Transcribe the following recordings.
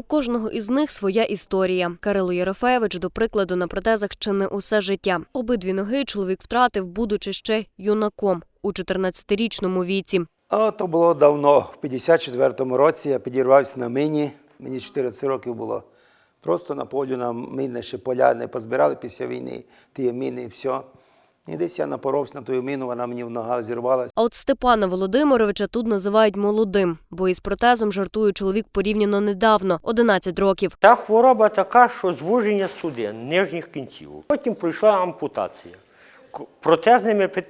У кожного із них своя історія. Кирило Єрофеєвич, до прикладу, на протезах ще не усе життя. Обидві ноги чоловік втратив, будучи ще юнаком у 14-річному віці. А то було давно, в 54-му році я підірвався на мині, мені 14 років було. Просто на полю на мінне ще поля не позбирали після війни, ті міни і все. І десь я напоровся на ту міну, вона мені в ногах зірвалася. А от Степана Володимировича тут називають молодим, бо із протезом жартує чоловік порівняно недавно 11 років. Та хвороба така, що звуження судин, нижніх кінцівок. Потім пройшла ампутація. Протезними під-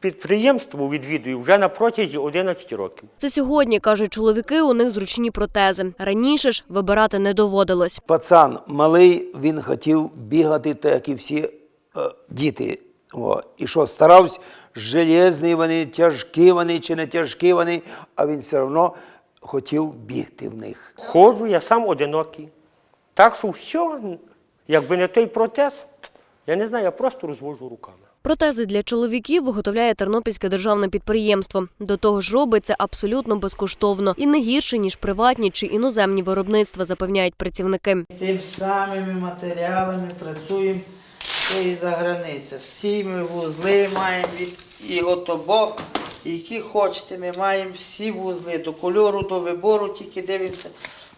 підприємство відвідую вже на протязі 11 років. Це сьогодні кажуть чоловіки. У них зручні протези. Раніше ж вибирати не доводилось. Пацан малий, він хотів бігати, так як і всі е, діти. О, і що старався, железні вони, тяжкі вони чи не тяжкі вони, а він все одно хотів бігти в них. Ходжу, я сам одинокий. Так що все, якби не той протез, я не знаю, я просто розвожу руками. Протези для чоловіків виготовляє Тернопільське державне підприємство. До того ж, робить це абсолютно безкоштовно і не гірше ніж приватні чи іноземні виробництва, запевняють працівники. Тим самими матеріалами працюємо що і за границя. Всі ми вузли маємо від і отобок, які хочете, ми маємо всі вузли до кольору, до вибору, тільки дивимося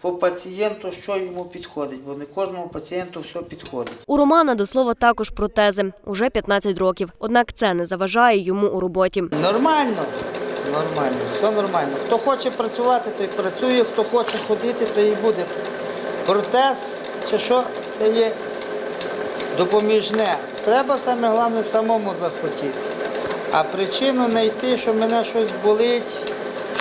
по пацієнту, що йому підходить, бо не кожному пацієнту все підходить. У Романа до слова також протези уже 15 років. Однак це не заважає йому у роботі. Нормально, нормально, все нормально. Хто хоче працювати, той працює, хто хоче ходити, то і буде. Протез чи що, це є допоміжне. Треба саме головне самому захотіти. А причину знайти, що мене щось болить,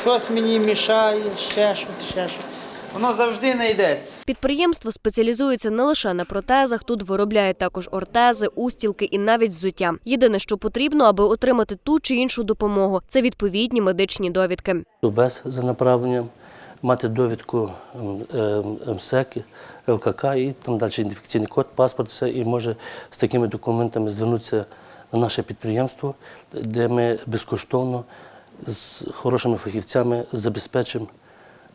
щось мені мішає, ще щось, ще щось. Воно завжди знайдеться. Підприємство спеціалізується не лише на протезах, тут виробляють також ортези, устілки і навіть взуття. Єдине, що потрібно, аби отримати ту чи іншу допомогу, це відповідні медичні довідки. без за направленням, мати довідку е, МСЕК, ЛКК і там далі ідентифікаційний код, паспорт, все, і може з такими документами звернутися на наше підприємство, де ми безкоштовно з хорошими фахівцями забезпечимо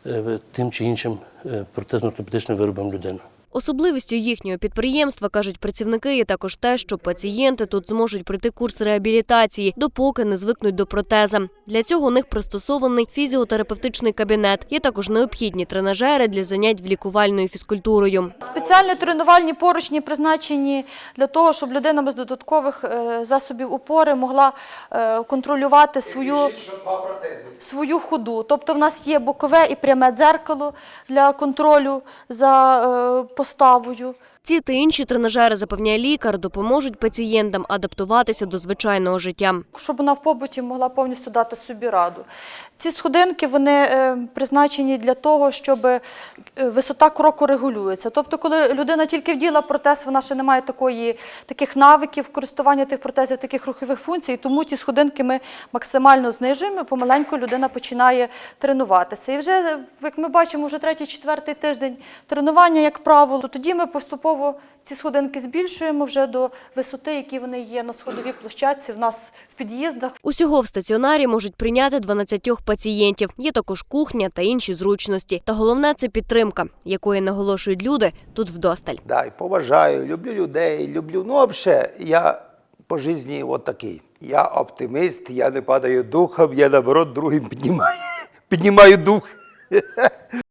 е, тим чи іншим е, протезно-ортопедичним виробом людини. Особливістю їхнього підприємства, кажуть працівники, є також те, що пацієнти тут зможуть пройти курс реабілітації, допоки не звикнуть до протеза. Для цього у них пристосований фізіотерапевтичний кабінет. Є також необхідні тренажери для занять лікувальною фізкультурою. Спеціальні тренувальні поручні призначені для того, щоб людина без додаткових е, засобів опори могла е, контролювати свою, свою ходу. Тобто в нас є бокове і пряме дзеркало для контролю за е, поставою. Ці та інші тренажери, запевняє лікар, допоможуть пацієнтам адаптуватися до звичайного життя. щоб вона в побуті могла повністю дати собі раду. Ці сходинки вони е, призначені для того, щоб е, висота кроку регулюється. Тобто, коли людина тільки вділа протез, вона ще не має такої, таких навиків користування тих протезів, таких рухових функцій, тому ці сходинки ми максимально знижуємо, помаленьку людина починає тренуватися. І вже, як ми бачимо, вже третій, четвертий тиждень тренування, як правило, тоді ми поступово ці сходинки збільшуємо вже до висоти, які вони є на сходовій площадці в нас в під'їздах. Усього в стаціонарі можуть прийняти 12 пацієнтів. Є також кухня та інші зручності. Та головне це підтримка, якої наголошують люди тут вдосталь. Да, і поважаю, люблю людей, люблю. Ну, взагалі, я по житті от такий. Я оптиміст, я не падаю духом, я наоборот другим піднімаю, піднімаю дух.